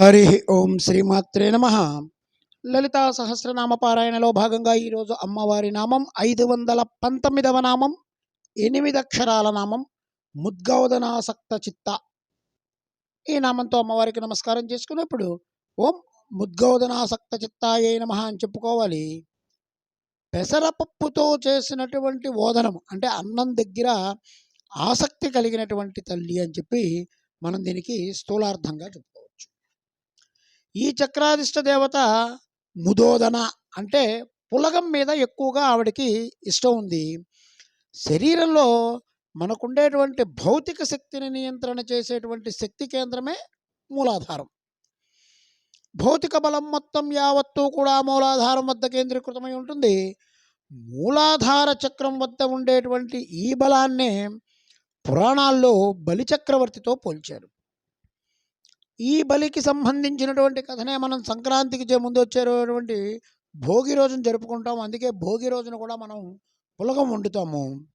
హరి ఓం శ్రీమాత్రే నమ. లలితా సహస్రనామ పారాయణలో భాగంగా ఈరోజు అమ్మవారి నామం ఐదు వందల పంతొమ్మిదవ నామం ఎనిమిది అక్షరాల నామం ముద్గౌదనాసక్త చిత్త. ఈ నామంతో అమ్మవారికి నమస్కారం చేసుకున్నప్పుడు ఓం ముద్గౌదనాసక్త చిత్తాయే నమ అని చెప్పుకోవాలి. పెసరపప్పుతో చేసినటువంటి ఓదనం అంటే అన్నం దగ్గర ఆసక్తి కలిగినటువంటి తల్లి అని చెప్పి మనం దీనికి స్థూలార్థంగా చెప్పుకోవచ్చు ఈ చక్రాధిష్ట దేవత ముదోదన అంటే పులగం మీద ఎక్కువగా ఆవిడకి ఇష్టం ఉంది. శరీరంలో మనకుండేటువంటి భౌతిక శక్తిని నియంత్రణ చేసేటువంటి శక్తి కేంద్రమే మూలాధారం. భౌతిక బలం మొత్తం యావత్తూ కూడా మూలాధారం వద్ద కేంద్రీకృతమై ఉంటుంది. మూలాధార చక్రం వద్ద ఉండేటువంటి ఈ బలాన్నే పురాణాల్లో బలిచక్రవర్తితో పోల్చారు. ఈ బలికి సంబంధించినటువంటి కథనే మనం సంక్రాంతికి చే ముందు వచ్చేటువంటి భోగి రోజును జరుపుకుంటాం. అందుకే భోగి రోజున కూడా మనం పులగం వండుతాము.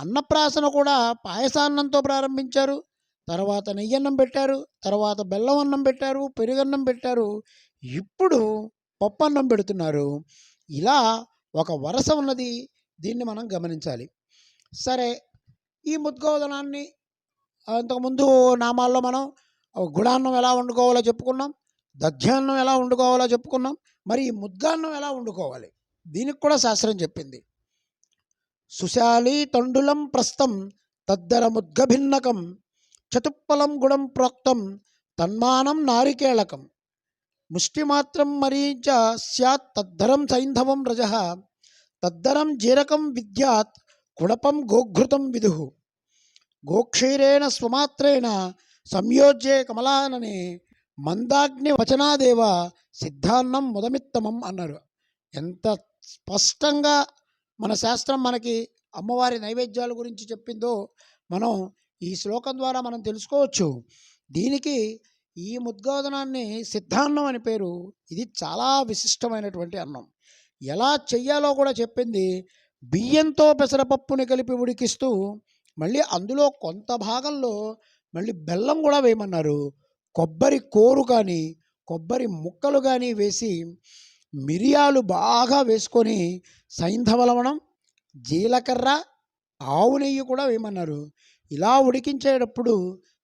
అన్నప్రాసన కూడా పాయసాన్నంతో ప్రారంభించారు. తర్వాత నెయ్యన్నం పెట్టారు. తర్వాత బెల్లం అన్నం పెట్టారు. పెరుగన్నం పెట్టారు. ఇప్పుడు పప్పన్నం పెడుతున్నారు. ఇలా ఒక వరస ఉన్నది. దీన్ని మనం గమనించాలి. సరే ఈ ముద్గోదనాన్ని అంతకుముందు నామాల్లో మనం గుడాన్నం ఎలా వండుకోవాలో చెప్పుకున్నాం దధ్యాన్నం ఎలా వండుకోవాలో చెప్పుకున్నాం మరి ఈ ముద్దాన్నం ఎలా వండుకోవాలి? దీనికి కూడా శాస్త్రం చెప్పింది. సుశాలి తండులం ప్రస్తం తద్దర ముద్గభిన్నకం చతుప్పలం గుడం ప్రోక్తం తన్మానం నారికేళకం. ముష్టిమాత్రం మరీచ స్యాత్ తద్దరం సైంధవం రజ తద్దరం జీరకం విద్యాత్ కుడపం గోఘృతం విదు. గోక్షీరేణ స్వమాత్రేణ సంయోజ్యే కమలానని మందాగ్ని వచనాదేవ సిద్ధాన్నం ముదమిత్తమం అన్నారు. ఎంత స్పష్టంగా మన శాస్త్రం మనకి అమ్మవారి నైవేద్యాల గురించి చెప్పిందో మనం ఈ శ్లోకం ద్వారా మనం తెలుసుకోవచ్చు. దీనికి ఈ ముద్గోదనాన్ని సిద్ధాన్నం అని పేరు. ఇది చాలా విశిష్టమైనటువంటి అన్నం. ఎలా చెయ్యాలో కూడా చెప్పింది బియ్యంతో పెసరపప్పుని కలిపి ఉడికిస్తూ మళ్ళీ అందులో కొంత భాగంలో మళ్ళీ బెల్లం కూడా వేయమన్నారు. కొబ్బరి కోరు కానీ కొబ్బరి ముక్కలు కానీ వేసి మిరియాలు బాగా వేసుకొని సైంధవలవణం జీలకర్ర ఆవు నెయ్యి కూడా వేయమన్నారు. ఇలా ఉడికించేటప్పుడు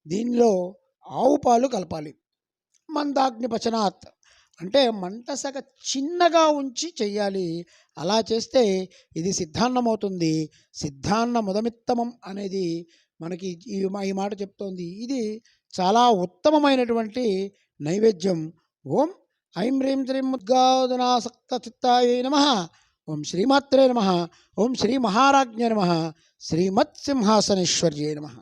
దీనిలో ఆవు పాలు కలపాలి. మందాగ్ని పచనాత్ అంటే మంట సగ చిన్నగా ఉంచి చెయ్యాలి. అలా చేస్తే ఇది సిద్ధాన్నం అవుతుంది సిద్ధాన్న ముదమిత్తమం అనేది మనకి ఈ మా- ఈ మాట చెప్తోంది. ఇది చాలా ఉత్తమమైనటువంటి నైవేద్యం. ఓం ఐం హ్రీం శ్రీం ముద్గాదనాసక్త చిత్తాయ నమ. ఓం శ్రీమాత్రే నమ. ఓం శ్రీ మహారాజ్ఞ నమ. శ్రీమత్ సింహాసనేశ్వర్యే నమ.